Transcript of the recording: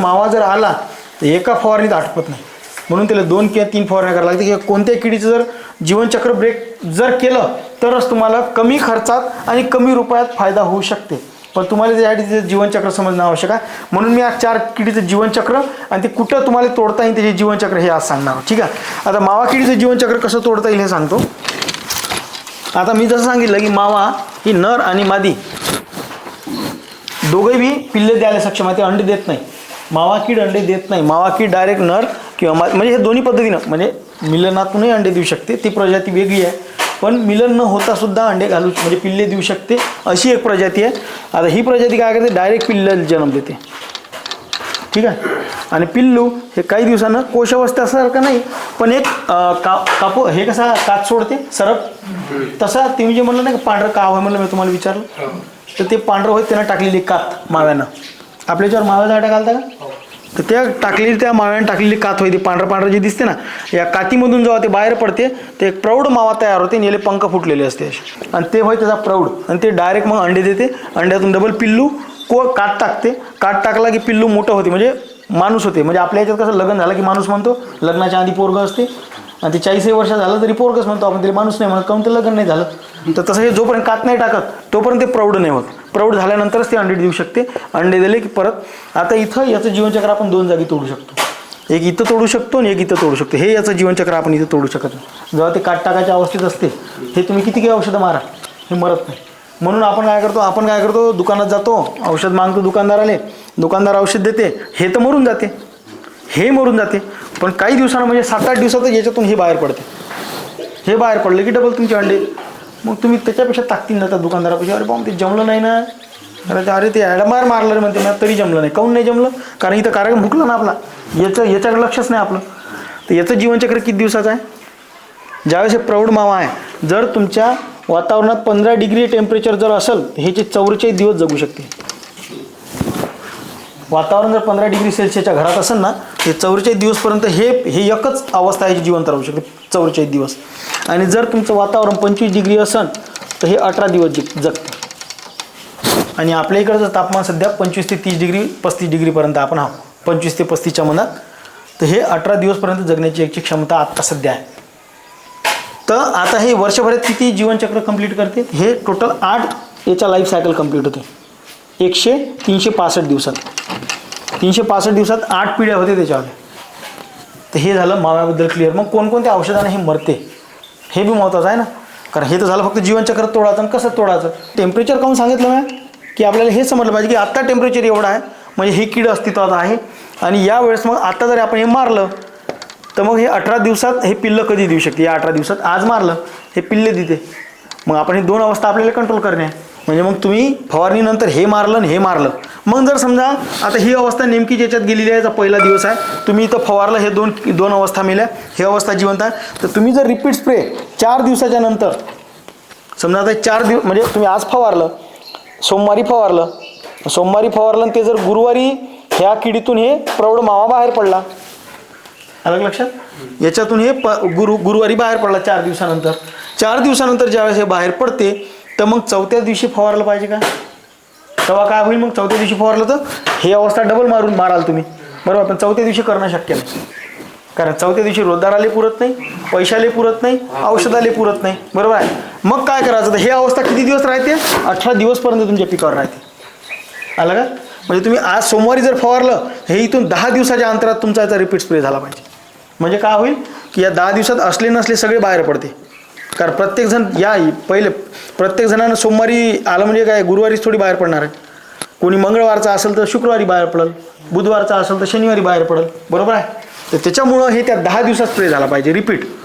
मावा जर आला तर एका फवारणीत आटपत नाही. म्हणून त्याला दोन किंवा तीन फवारण्या करायला लागते किंवा कोणत्याही किडीचं जर जीवनचक्र ब्रेक जर केलं तरच तुम्हाला कमी खर्चात आणि कमी रुपयात फायदा होऊ शकते. पण तुम्हाला त्यासाठी त्याचं जीवनचक्र समजणं आवश्यक आहे म्हणून मी आज चार किडीचं जीवनचक्र आणि ते कुठं तुम्हाला तोडता येईल त्याचे जीवनचक्र हे आज सांगणार आहोत. ठीक आहे? आता मावा किडीचं जीवनचक्र कसं तोडता येईल हे सांगतो. आता मी जसं सांगितलं की मावा ही नर आणि मादी दोघे बी पिल्ले द्यायला सक्षम आहे ते अंडे देत नाही. मावा कीड अंडे देत नाही. मावा कीड डायरेक्ट नर किंवा मा म्हणजे हे दोन्ही पद्धतीनं म्हणजे मिलनातूनही अंडे देऊ शकते. ती प्रजाती वेगळी आहे. पण मिलन न होता सुद्धा अंडे घालू म्हणजे पिल्ले देऊ शकते. अशी एक प्रजाती आहे. आता ही प्रजाती काय करते? डायरेक्ट पिल्ले जन्म देते. ठीक आहे? आणि पिल्लू हे काही दिवसानं कोशावस्थेसारखं नाही पण एक का कापू हे कसा काच सोडते? सरप. तसा तुम्ही जे म्हणलं नाही का पांढरं काव आहे म्हणलं मी तुम्हाला विचारलं. तर ते पांढरं होत त्यानं टाकलेली कात माव्यानं. आपल्या याच्यावर माव्याचा आटा घालता का? तर त्या टाकलेली त्या माव्यानं टाकलेली कात होती पांढरं पांढरं जे दिसते ना या कातीमधून जेव्हा ते बाहेर पडते ते एक प्रौढ मावा तयार होते याले पंख फुटलेले असते असे. आणि ते होय त्याचा प्रौढ. आणि ते डायरेक्ट मग अंडे देते अंड्यातून डबल पिल्लू को काट टाकते. काट टाकला की पिल्लू मोठं होते म्हणजे माणूस होते. म्हणजे आपल्या याच्यात कसं लग्न झालं की माणूस म्हणतो लग्नाच्या आधी पोरग असते आणि ते चाळीसही वर्ष झालं तरी पोरगच म्हणतो आपण तरी माणूस नाही म्हणत काऊन ते लग्न नाही झालं? तर तसं हे जोपर्यंत कात नाही टाकत तोपर्यंत ते प्रौढ नाही होत. प्रौढ झाल्यानंतरच ते अंडे देऊ शकते. अंडे दिले की परत आता इथं याचं जीवनचक्र आपण दोन जागी तोडू शकतो. एक इथं तोडू शकतो आणि एक इथं तोडू शकतो. हे याचं जीवनचक्र आपण इथं तोडू शकत नाही. जेव्हा ते काट टाकायच्या अवस्थेत असते हे तुम्ही किती काही औषधं मारा हे मरत नाही. म्हणून आपण काय करतो आपण काय करतो दुकानात जातो औषध मागतो दुकानदाराले दुकानदार औषध देते हे तर मरून जाते. हे मरून जाते. पण काही दिवसानं म्हणजे सात आठ दिवसातच याच्यातून हे बाहेर पडते. हे बाहेर पडले की डबल तुमचे अंडे. मग तुम्ही त्याच्यापेक्षा ताकदीन जातात दुकानदारापेक्षा. अरे बाबा ते जमलं नाही ना. अरे ते अरे ते ॲडमार मारलं रे म्हणते. ना तरी जमलं नाही. काऊन नाही जमलं? कारण इथं कार्यक्रम भुकलं ना आपला. याचं याच्याकडे लक्षच नाही आपलं. तर याचं जीवनचक्र किती दिवसाचं आहे? ज्यावेळेस हे प्रौढ मावा आहे जर तुमच्या वातावरणात पंधरा डिग्री टेम्परेचर जर असेल हे जे चौवेचाळीस दिवस जगू शकते वातावरण जर पंधरा डिग्री सेल्सिअसच्या घरात असेल ना ते चौवेचाळीस दिवसपर्यंत हे हे एकच अवस्था आहे जी जिवंत राहू शकते चौवेचाळीस दिवस. आणि जर तुमचं वातावरण पंचवीस डिग्री असेल तर हे अठरा दिवस जग जगतं. आणि आपल्या इकडचं तापमान सध्या पंचवीस ते तीस डिग्री पस्तीस डिग्रीपर्यंत आपण आहोत. पंचवीस ते पस्तीसच्या मनात. तर हे अठरा दिवसपर्यंत जगण्याची याची क्षमता आत्ता सध्या आहे. तर आता हे वर्षभरात किती जीवनचक्र कंप्लीट करते? हे टोटल आठ याचा लाईफ सायकल कंप्लीट होते. एकशे तीनशे पासष्ट दिवसात. तीनशे पासष्ट दिवसात आठ पिढ्या होते त्याच्यामध्ये तर हे झालं माव्याबद्दल क्लिअर मग कोणकोणत्या औषधाने हे मरते? हे बी महत्त्वाचं आहे ना? कारण हे तर झालं फक्त जीवनचक्र तोडायचं आणि कसं तोडायचं? टेम्परेचर काऊन सांगितलं मी की आपल्याला हे समजलं पाहिजे की आत्ता टेम्परेचर एवढं आहे म्हणजे हे कीड अस्तित्वात आहे आणि यावेळेस मग आत्ता जरी आपण हे मारलं तर मग हे अठरा दिवसात हे पिल्लं कधी देऊ शकते? या अठरा दिवसात आज मारलं हे पिल्ले देते. मग आपण हे दोन अवस्था आपल्याला कंट्रोल करणे आहे. म्हणजे मग तुम्ही फवारणीनंतर हे मारलं आणि हे मारलं. मग जर समजा आता ही अवस्था नेमकी ज्याच्यात गेलेली आहे पहिला दिवस आहे तुम्ही इथं फवारलं हे दोन दोन अवस्था मिळल्या हे अवस्था जिवंत आहे. तर तुम्ही जर रिपीट स्प्रे चार दिवसाच्या नंतर समजा आता चार दिवस म्हणजे तुम्ही आज फवारलं सोमवारी फवारलं सोमवारी फवारलं आणि ते जर गुरुवारी ह्या किडीतून हे प्रौढ मावा बाहेर पडला. अलग लक्षात? याच्यातून हे प गुरु गुरुवारी बाहेर पडला चार दिवसानंतर. चार दिवसानंतर ज्यावेळेस हे बाहेर पडते तर मग चौथ्या दिवशी फवारलं पाहिजे का? तेव्हा काय होईल मग? चौथ्या दिवशी फवारलं तर हे अवस्था डबल मारून माराल तुम्ही. बरोबर? पण चौथ्या दिवशी करणं शक्य नाही. कारण चौथ्या दिवशी रोजदाराले पुरत नाही पैशाले पुरत नाही औषधाले पुरत नाही. बरोबर आहे? मग काय करायचं? तर हे अवस्था किती दिवस राहते? अठरा दिवसपर्यंत तुमच्या पिकावर राहते. आलं का? म्हणजे तुम्ही आज सोमवारी जर फवारलं हे इथून दहा दिवसाच्या अंतरात तुमचा याचा रिपीट स्प्रे झाला पाहिजे. म्हणजे काय होईल? की या दहा दिवसात असले नसले सगळे बाहेर पडते. कारण प्रत्येकजण या पहिले प्रत्येकजणानं सोमवारी आलं म्हणजे काय गुरुवारीच थोडी बाहेर पडणार आहे. कोणी मंगळवारचा असेल तर शुक्रवारी बाहेर पडेल बुधवारचा असेल तर शनिवारी बाहेर पडेल बरोबर आहे? तर त्याच्यामुळं हे त्या दहा दिवसात प्रे झाला पाहिजे रिपीट